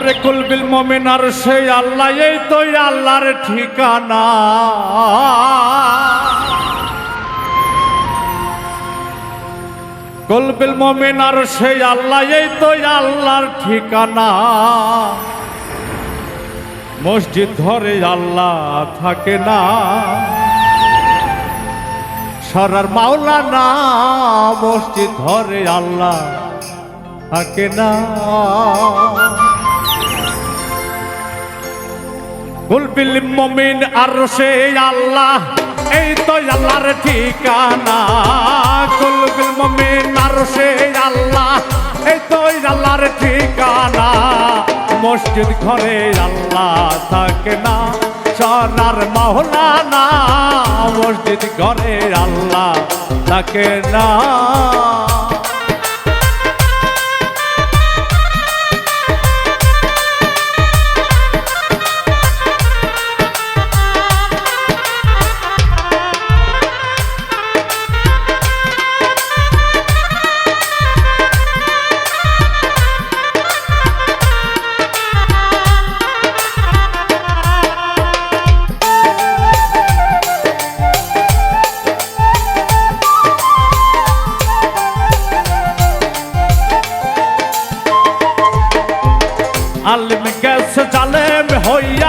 ওরে কুলবিল মমিনার সেই আল্লাহ, এই তো আল্লাহর ঠিকানা। কুলবিল মমিন, আর সেই আল্লাহ, এই তো আল্লাহর ঠিকানা। মসজিদ ধরে আল্লাহ থাকে না। সারার মাওলা না মসজিদ ধরে আল্লাহ থাকে না। কুলবিল মমিন আর সে আল্লাহ, এই তো আল্লাহর ঠিকানা। কুলবিল মমিন আর সে আল্লাহ, এই তো আল্লাহর ঠিকানা। মসজিদ ঘরে আল্লাহ থাকে না, সরার মহলা না মসজিদ ঘরে আল্লাহ থাকে না। হইয়া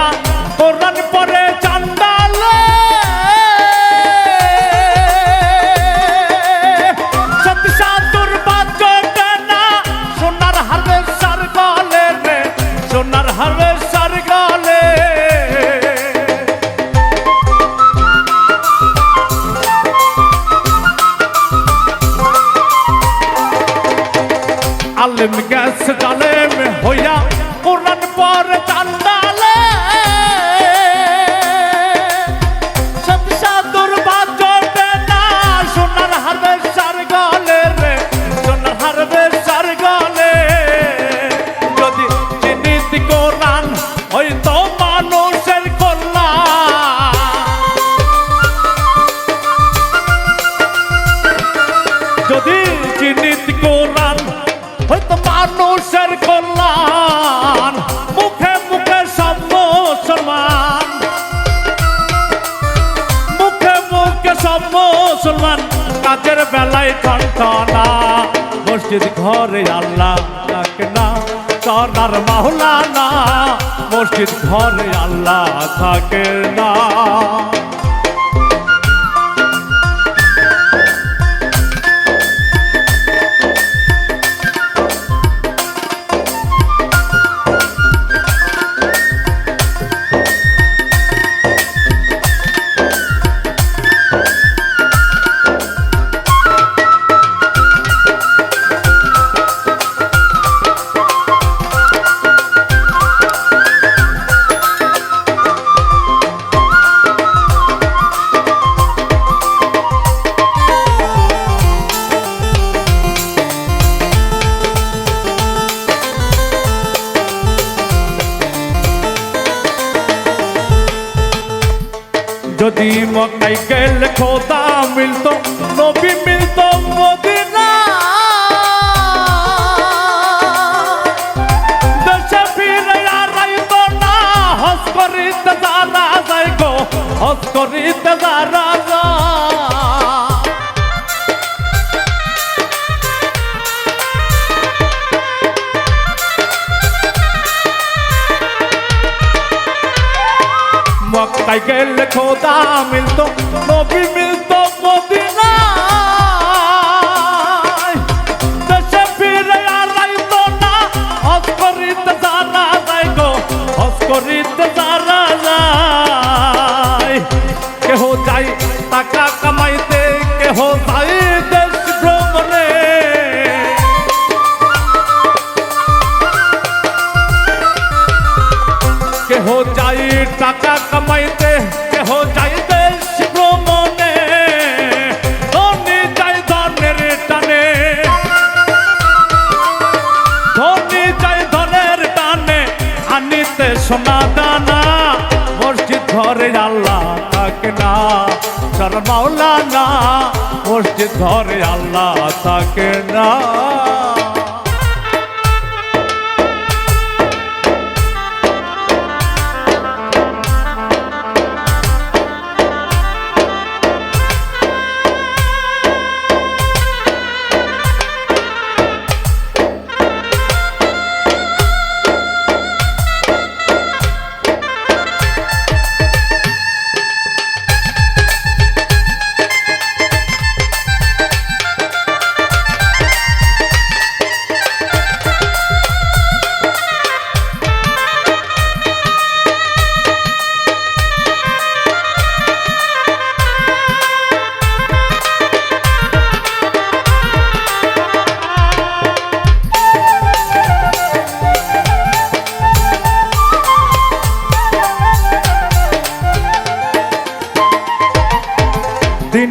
হয়তো মানুষের কল্যাণ যদি চিনিত কোরআন হয়তো মানুষের কল্যাণ, মুখে মুখে সব মুসলমান মুখে মুখে সব মুসলমান কাজের বেলায় টনটনা। মসজিদ ঘরে আল্লাহ থাকে না সর্দার মাওলানা ধন আল্লাহ থাকে না। যদি মক্কাই গেলে খোদা মিলতো নবী মিলতো মদিনা দেশে ফিরে আর আইতো না হস করিতে যারা যাই গো হস করিতে যারা মক্কাই খোদা মিলতো নবী মিলতো কেহ যাই টাকা কামাইতে, কেহ যাই দেশ ভ্রমণে। ধনী যাই ধনের টানে। ধনী যাই ধনের টানে, আনিতে সোনা দানা। মসজিদ ঘরে আল্লাহ থাকে না, সর মাওলানা। মসজিদ ঘরে আল্লাহ থাকে না।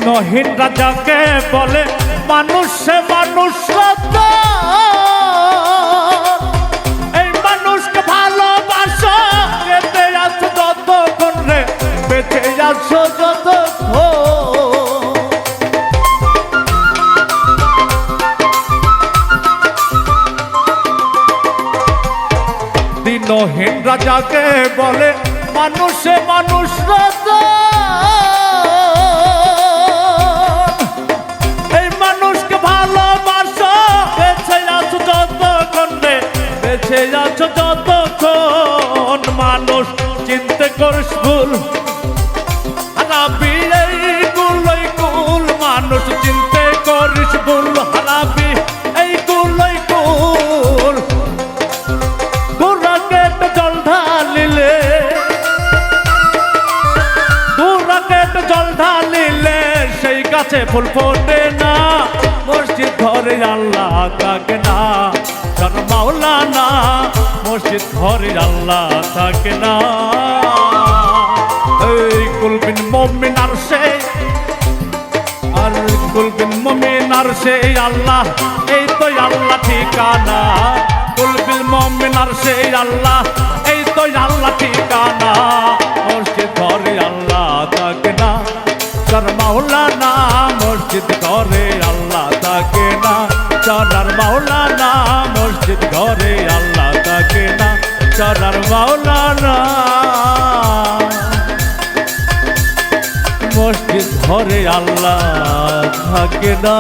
দিনহীন রাজাকে বলে, মানুষ মানুষ। এই মানুষকে ভালোবাসো, এতে আছো যতক্ষণ রে, বেঁচে আছো যতক্ষণ দিনহীন রাজাকে বলে, মানুষে মানুষ রতন। বেঁচে আছো যতক্ষণ মানুষ চিনতে করিস ভুল। হারাবি এই গুলোই কুল, মানুষ চিনতে করিস ভুল। হারাবি এই গুলোই কুল। দুরাকেট জল ঢালিলে দুরাকেট জল ঢালিলে সেই গাছে ফুল ফোটে না। মসজিদ ঘরে আল্লাহ থাকে না। কার মাওলানা মসজিদ ঘরে আল্লাহ থাকে না। এই কুলবিন মমিন আর সেই আর কুলবিন মমিন আর সেই আল্লাহ, এই তো আল্লাহ ঠিকানা। কুলবিল মমিন আর সেই আল্লাহ, এই তো আল্লাহ ঠিকানা। মসজিদ ঘরে আল্লাহ থাকে না। চার মাওলানা মসজিদ ঘরে আল্লাহ থাকে না। চার মসজিদ ঘরে আল্লাহ থাকে না চলার মাওলানা। মসজিদ ঘরে আল্লাহ থাকে না।